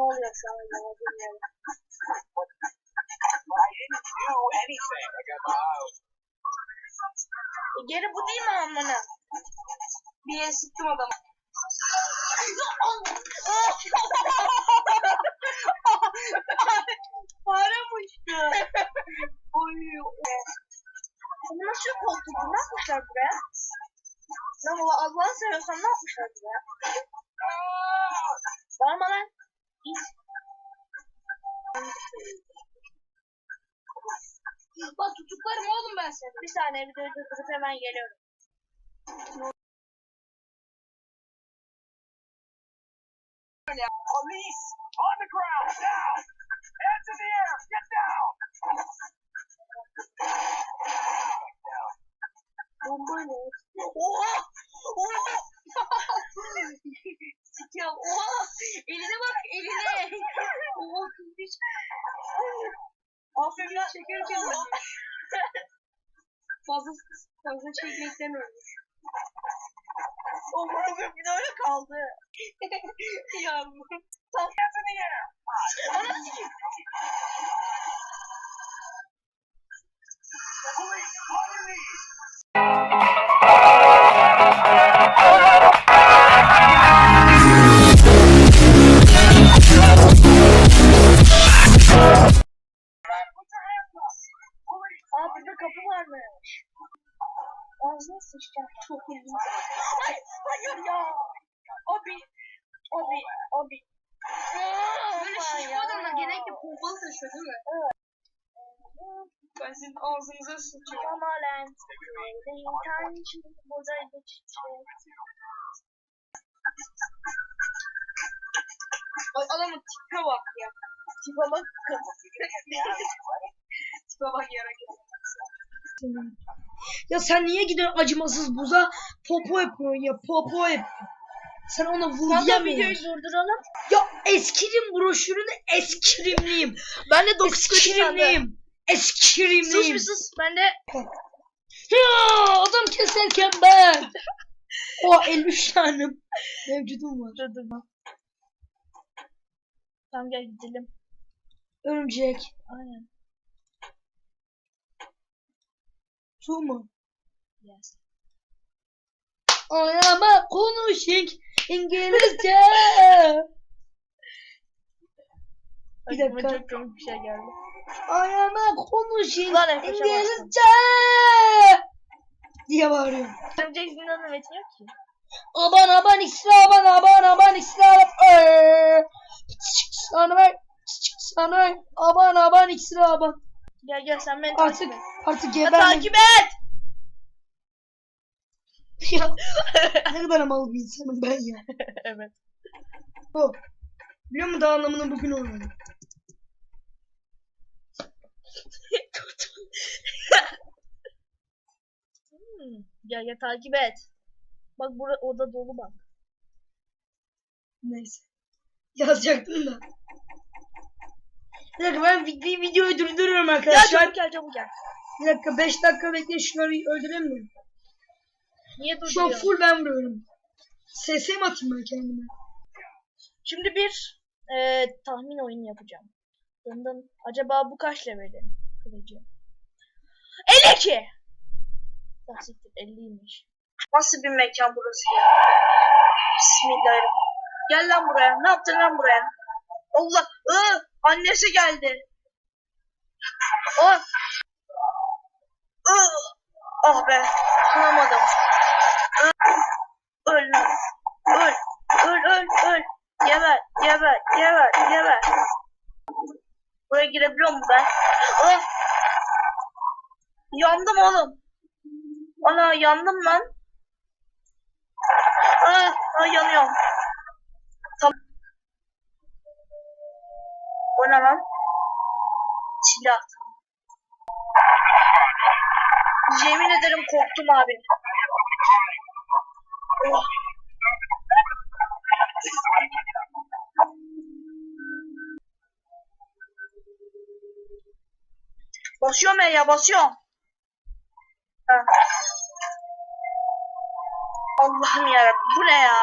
Oluyor şu an ya bilmiyorum. I didn't do anything. I got my eye E, geri bu değil mi amına? Bir yere sıktım adamı. Fare uçtu. Oy. Nasıl koltuk? Ne yapmışlar buraya? Lan Allah Allah'ını seviyorsan ne yapmışlar buraya? Bağırma lan. Saniye videoyu durdurup hemen geliyorum. Police on the ground now. Hands in the air. Get down. Bomba ne? Oha! Oha! Sikiyorum. Oha! Eline bak eline. Oha. Aferin lan. Çekerken ölmüş. Fazla, fazla çekmekten ölmüş. Oha bir de öyle kaldı. ya bu. Tam Hands in Abi. Abi. Böyle şişko adamlar genellikle pompalı taşıyor değil mi? Evet. Ben sizin ağzınıza sıçıyorum. Ama lan. Şimdi buradaydı çiçeği. Ay adamın tipe bak ya. Tipe bak. tipe bak yara Ya sen niye gidiyorsun acımasız buza popo yapıyorsun ya popo yapıyorsun. Sen ona vur Kanka diyemiyorsun. videoyu durduralım. Ya eskirim broşürünü eskirimliyim. Ben de Eskirimliyim. Eskirimliyim. Sus bir sus. Ben de Ya adam keserken ben. O 53 tane mevcudum var. durdurma. Tamam gel gidelim. Örümcek. Aynen. Su mu? Yes. Ayama konuşing İngilizce. Bir Aklıma dakika. çok komik bir şey geldi. Ayama konuşing Lan Efe, İngilizce. Diye bağırıyorum. Örümcek zindanı metin yok ki. Aban aban iksir aban aban aban iksir aban. Sana ver. Sana ver. Aban aban iksir aban. Gel gel sen beni Artık takip et. artık geberme. takip et. Ya, ne kadar mal bir insanım ben ya. evet. Oh. Biliyor musun daha anlamını bugün öğrendim. Hmm. Gel gel takip et. Bak burada oda dolu bak. Neyse. Yazacaktım da. Bir dakika ben videoyu, videoyu durduruyorum arkadaşlar. çabuk gel çabuk gel. Bir dakika 5 dakika bekle şunları öldüreyim mi? Niye Şu an full ben vuruyorum. Sese mi atayım ben kendime? Şimdi bir e, tahmin oyunu yapacağım. Dın dın. Acaba bu kaç leveli kılıcı? 52! Ah siktir 50'ymiş. Nasıl bir mekan burası ya? Bismillahirrahmanirrahim. Gel lan buraya. Ne yaptın lan buraya? Allah! Iı, annesi geldi. Ah! Iı, ah be. Sınamadım. Öl lan. Öl. Öl öl öl. Geber, geber, geber, geber. Buraya girebiliyor muyum ben? Ah! Yandım oğlum. Ana yandım lan. Ah, ah yanıyorum. Tamam. O ne lan? Silah. Yemin ederim korktum abi. Basıyorum ya basıyorum. Ha. Allah'ım yarabbim bu ne ya?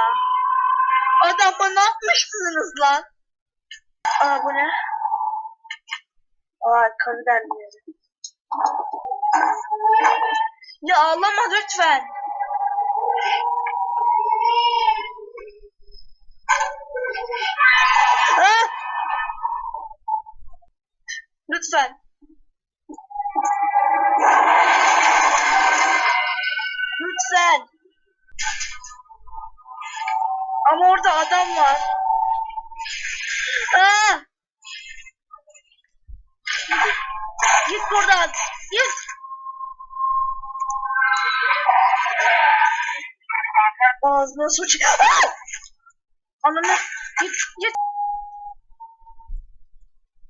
Adamla ne yapmışsınız lan? Aa bu ne? Aa karı derdi. Ya ağlama lütfen. Ah! Lütfen. Lütfen. Ama orada adam var. Aa! Git buradan. Git. Ağzına su çık. Ananı. Git git.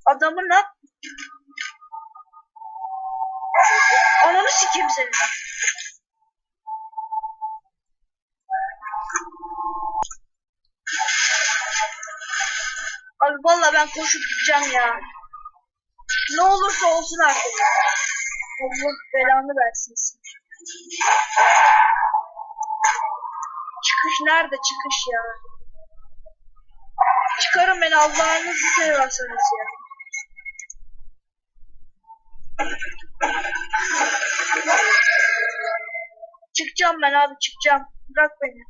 Adamı ne? Ananı sikeyim seni. Abi valla ben koşup gideceğim ya. Ne olursa olsun artık. Allah belanı versin. Çıkış nerede çıkış ya? Çıkarın beni Allah'ınızı severseniz ya. Çıkacağım ben abi çıkacağım. Bırak beni.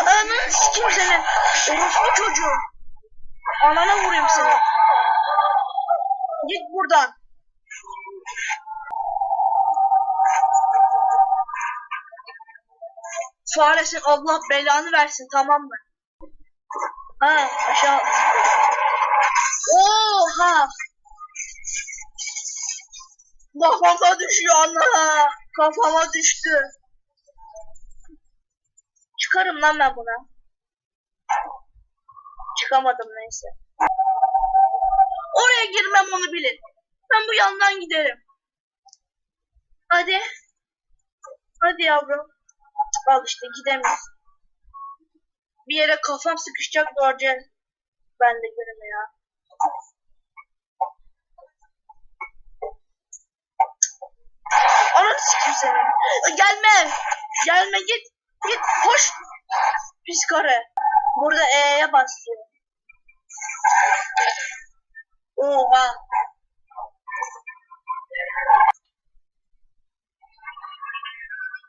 Ananı sikeyim seni. Orospu çocuğu. Anana vurayım seni. Git buradan. Faresin Allah belanı versin tamam mı? Ha aşağı. Oha. Kafama düşüyor ana. Kafama düştü. Çıkarım lan ben buna. Çıkamadım neyse. Oraya girmem onu bilin. Ben bu yandan giderim. Hadi. Hadi yavrum. Al işte gidemiyoruz. Bir yere kafam sıkışacak göreceğiz. Ben de göreme ya. Ananı sikeyim seni. Gelme. Gelme git. Git koş. Pis karı. Burada E'ye basıyor. Oha.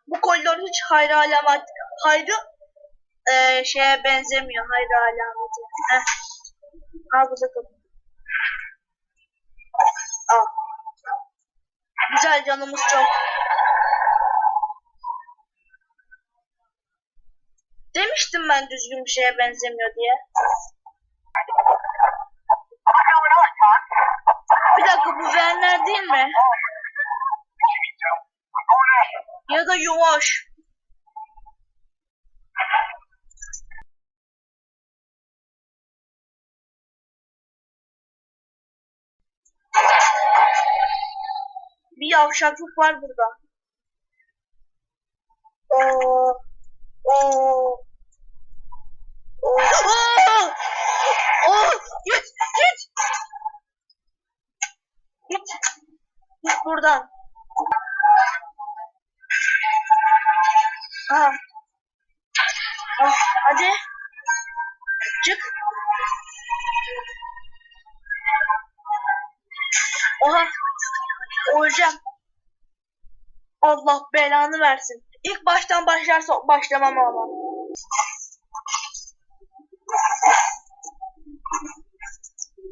Bu koridor hiç hayra alamet, hayrı eee şeye benzemiyor hayra alameti. Heh. Al bu da kapı. Al. Güzel canımız çok. Demiştim ben düzgün bir şeye benzemiyor diye. Bir dakika bu Werner değil mi? Ya da Yuvaş. Bir yavşaklık var burada. Oo. Oo. Oo. Oo. Git, git. Git. Git buradan. Öleceğim. Allah belanı versin. İlk baştan başlarsa başlamam ama.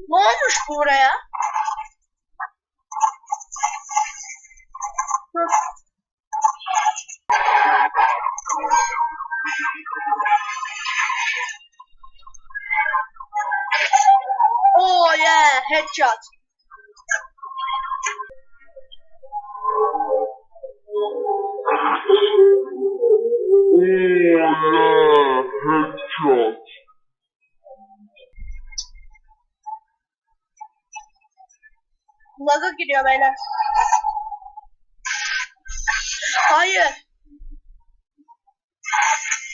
Ne olmuş buraya? Oh yeah, headshot. Laga giriyor beyler. Hayır.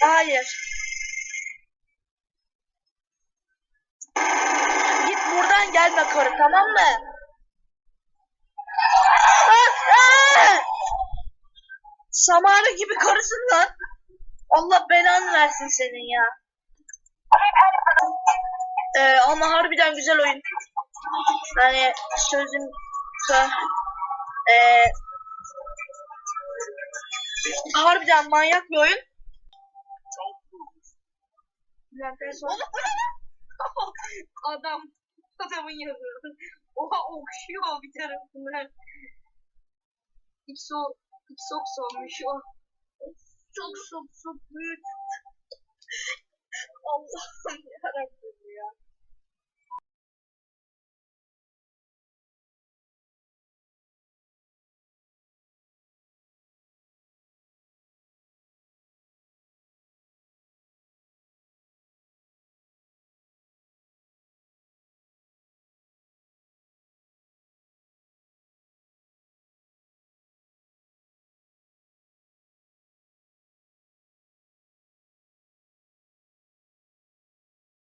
Hayır. Git buradan gelme karı tamam mı? Samara gibi karısın lan. Allah belanı versin senin ya. Ee, ama harbiden güzel oyun. Yani sözüm ee, harbiden manyak bir oyun. Adam adamın yanında. Oha okşuyor bir tarafından. İkso İksok sonmuş o. Çok çok çok büyük. Allah'ım yarabbim.